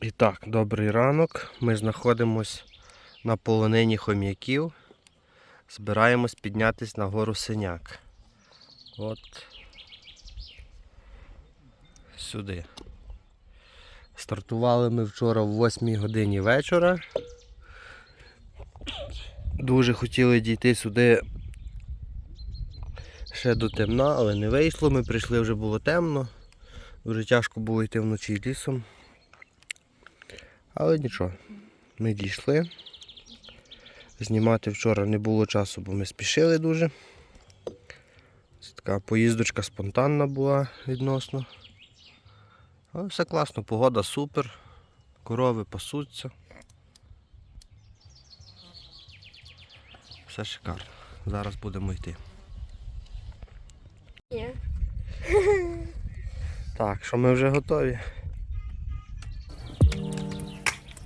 І так, добрий ранок. Ми знаходимось на полонині хом'яків. Збираємось піднятись на гору Синяк. От сюди. Стартували ми вчора в 8 годині вечора. Дуже хотіли дійти сюди ще до темна, але не вийшло. Ми прийшли вже було темно. Дуже тяжко було йти вночі лісом. Але нічого, ми дійшли. Знімати вчора не було часу, бо ми спішили дуже. Це така поїздочка спонтанна була відносно. Але все класно, погода супер, корови пасуться. Все шикарно. Зараз будемо йти. Ні. Так, що ми вже готові?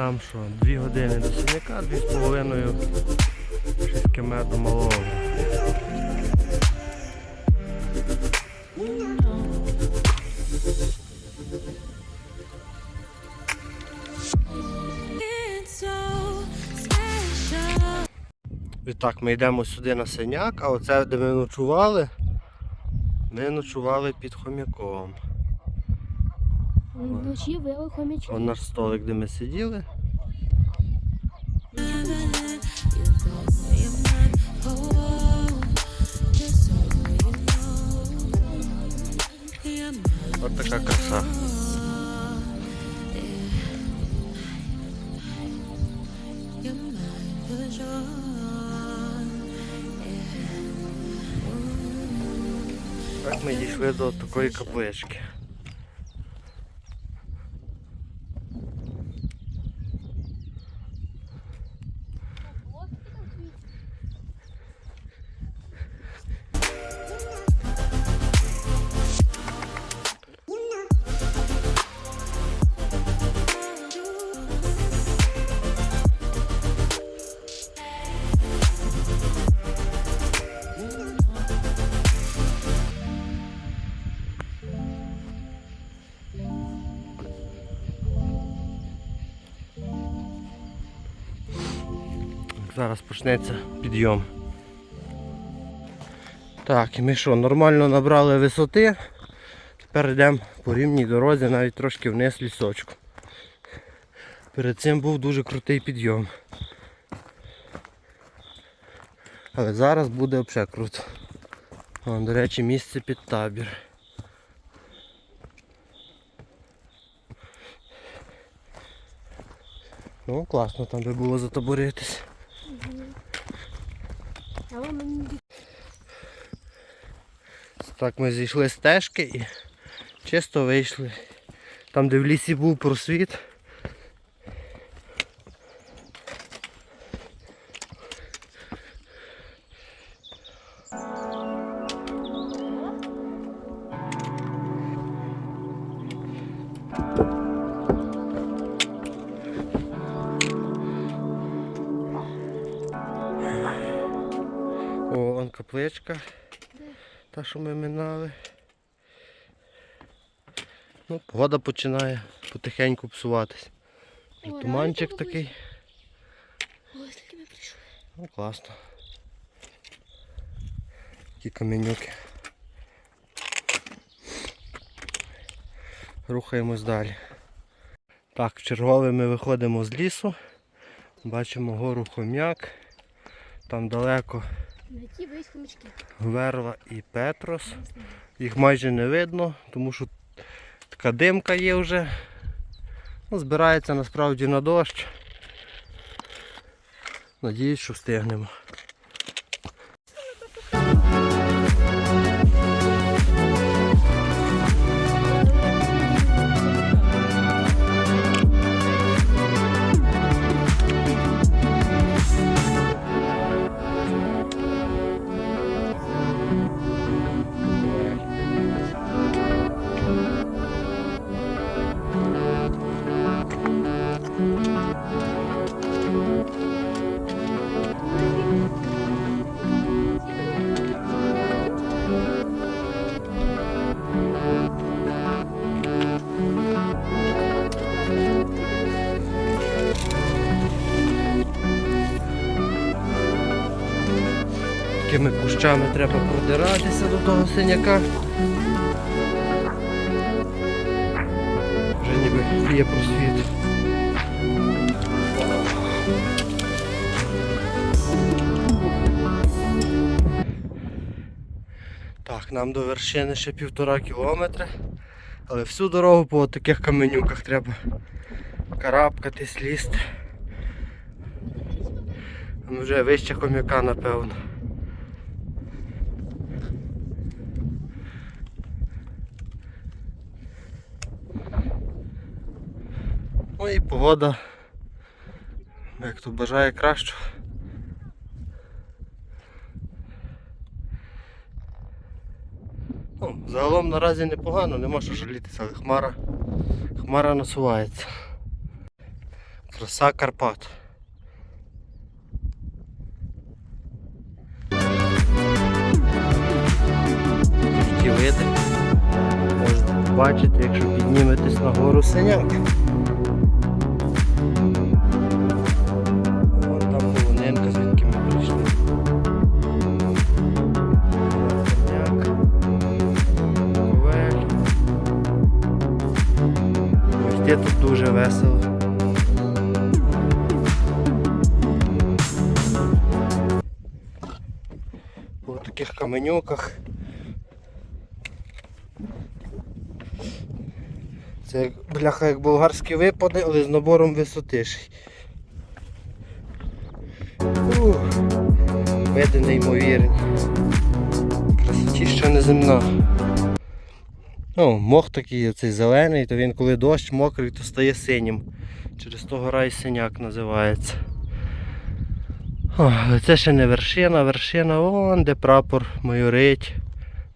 Нам що, дві години до синяка, дві з половиною 6 км до малого. І так, ми йдемо сюди на синяк, а оце, де ми ночували, ми ночували під хомяком. Вночі вели хомячки. Вон наш столик, де ми сиділи. От така краса. Так ми дійшли до такої каплички. Зараз почнеться підйом. Так, і ми що, нормально набрали висоти. Тепер йдемо по рівній дорозі, навіть трошки вниз лісочку. Перед цим був дуже крутий підйом. Але зараз буде взагалі круто. Вон, до речі, місце під табір. Ну, класно там би було затаборитись. Але мені Так ми зійшли стежки і чисто вийшли. Там, де в лісі був просвіт. Та, що ми минали. Ну, погода починає потихеньку псуватись. О, Туманчик такий. Ой, скільки ми прийшли. Ну, класно. Такі каменюки. Рухаємось далі. Так, в чергове ми виходимо з лісу. Бачимо гору хом'як. Там далеко На ті весь хомячки. Верва і Петрос. Їх майже не видно, тому що така димка є вже. Ну, збирається насправді на дощ. Надіюсь, що встигнемо. Кущами треба продиратися до того синяка. Вже ніби є просвіт. Так, нам до вершини ще півтора кілометра. Але всю дорогу по таких каменюках треба карабкатись, лізти. Вже вище хомяка, напевно. Ну і погода, як хто бажає кращого. Ну, загалом наразі непогано, нема що жалітися, але хмара, хмара насувається. Краса Карпат. Ті види можете побачити, якщо підніметесь на гору синяк. Весело. По таких каменюках. Це бляха як болгарські випади, але з набором висоти. Ух, види неймовірні. Красотіща неземна. Ну, мох такий оцей зелений, то він коли дощ мокрий, то стає синім. Через то гора і синяк називається. О, це ще не вершина, вершина вон, де прапор майорить.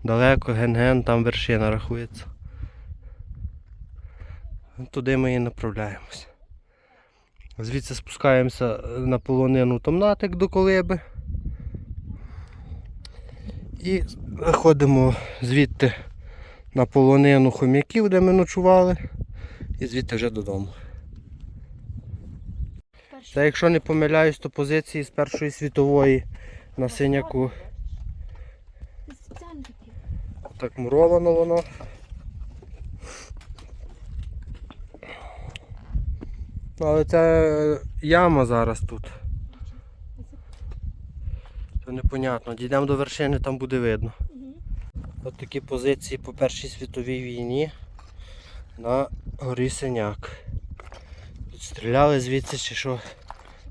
Далеко ген-ген, там вершина рахується. Туди ми і направляємося. Звідси спускаємося на полонину Томнатик до Колиби. І виходимо звідти на полонину хом'яків, де ми ночували, і звідти вже додому. Це якщо не помиляюсь, то позиції з Першої світової на синяку. Так муровано воно. Але це яма зараз тут. Це непонятно. Дійдемо до вершини, там буде видно. От такі позиції по Першій світовій війні на горі Синяк. Тут стріляли звідси чи що.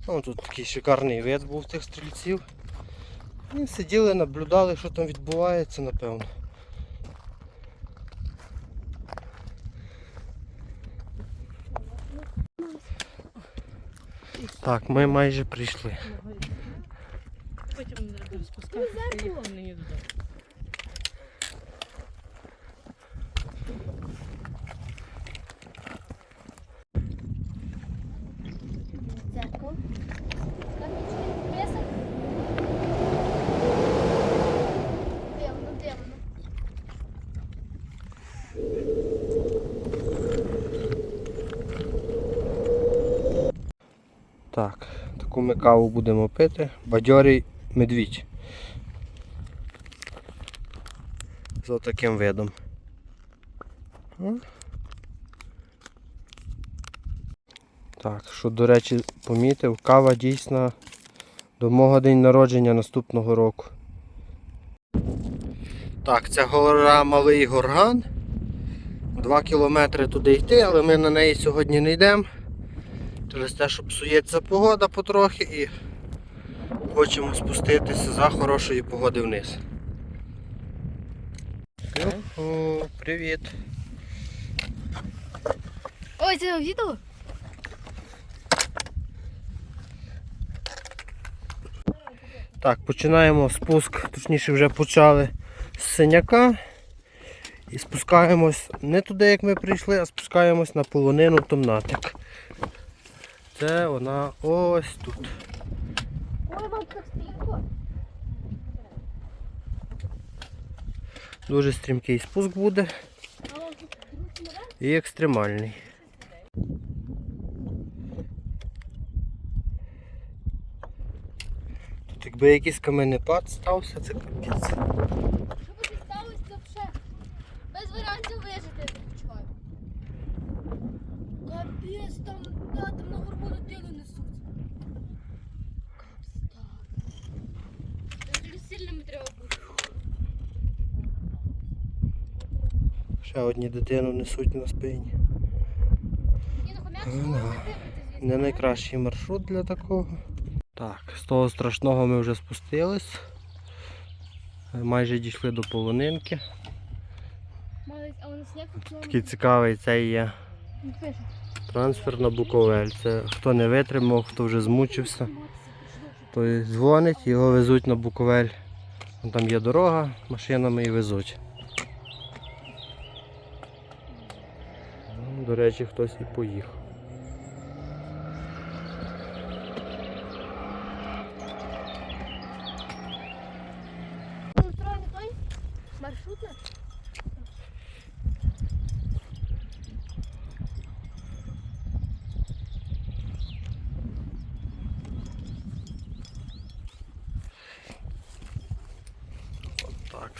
Ну, тут такий шикарний вид був тих стрільців. І сиділи, наблюдали, що там відбувається, напевно. Так, ми майже прийшли. Потім не треба спускатися, їхали нині додому. Дзеркало. Камінчики. Плясок. Де воно, де воно? Так, таку ми каву будемо пити. Бадьорий медвідь. З таким видом. Так, що, до речі, помітив, кава дійсно до мого день народження наступного року. Так, це гора Малий Горган. Два кілометри туди йти, але ми на неї сьогодні не йдемо. Через те, що псується погода потрохи і хочемо спуститися за хорошої погоди вниз. Юху, привіт. Ой, це відео? Так, починаємо спуск, точніше вже почали з синяка. І спускаємось не туди, як ми прийшли, а спускаємось на полонину Томнатик. Це вона ось тут. Дуже стрімкий спуск буде і екстремальний. Тут Якби якийсь каменепад стався, це капець. Що би ти сталося, це все. Без варіантів вижити, я відчуваю. Капець, там, да, там на горбу дитину несуть. Капець. Дуже сильними треба бути. Ще одні дитину несуть на спині. Ні, ну? Не найкращий маршрут для такого. Так, з того страшного ми вже спустились. Майже дійшли до полонинки. Такий цікавий цей є трансфер на Буковель. Це хто не витримав, хто вже змучився, той дзвонить, його везуть на Буковель. Там є дорога, машинами і везуть. Ну, До речі, хтось і поїхав.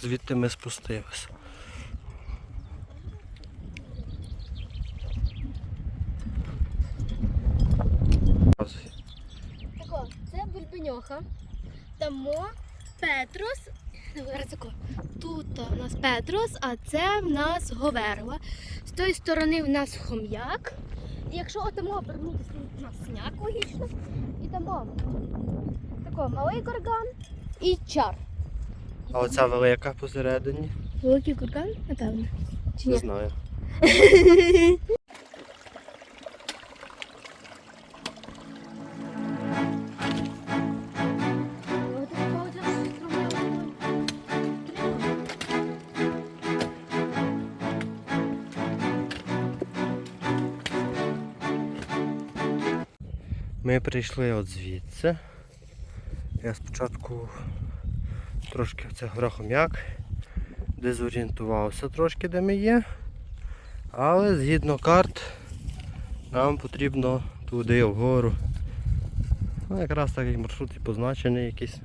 Звідти ми спустилися. Тако, це бульбеньоха. Тамо Петрос. Зараз тако. Тут у нас Петрос, а це в нас Говерла. З тої сторони в нас хом'як. І якщо отамо обернутися, то у нас сняк логічно. І тамо. такий малий курган і чар. А оця велика посередині? Великий курган, напевно. Чи Не ні? знаю. Ми прийшли от звідси. Я спочатку трошки це грохом'як, дезорієнтувався трошки, де ми є. Але згідно карт нам потрібно туди вгору. Ну, якраз так як маршрут і позначений якийсь.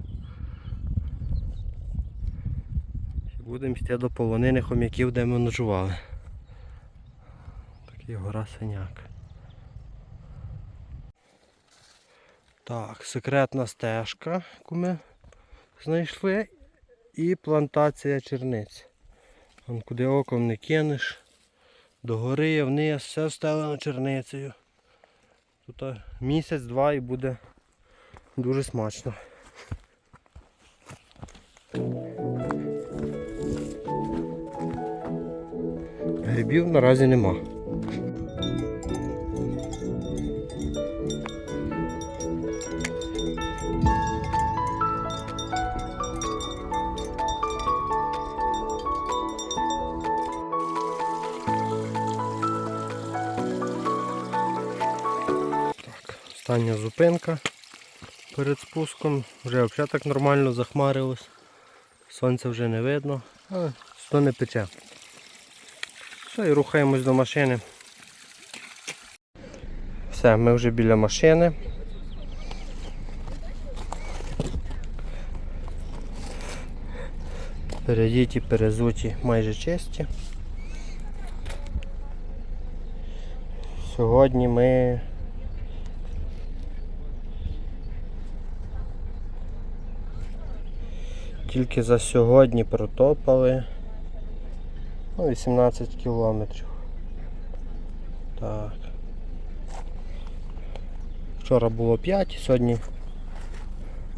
Будемо йти до полонини хом'яків, де ми ночували. Такий гора синяк. Так, секретна стежка, яку ми знайшли, і плантація черниць. Вон куди оком не кинеш, до гори, вниз, все встелено черницею. Тут місяць-два і буде дуже смачно. Грибів наразі нема. Зупинка перед спуском. Вже взагалі так нормально захмарилось. Сонця вже не видно, але що не пече. Все, і рухаємось до машини. Все, ми вже біля машини. Передіті, перезуті майже чисті. Сьогодні ми тільки за сьогодні протопали ну, 18 кілометрів. Так. Вчора було 5, сьогодні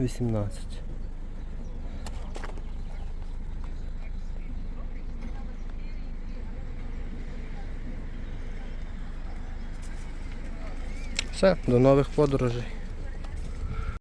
18. Все, до нових подорожей.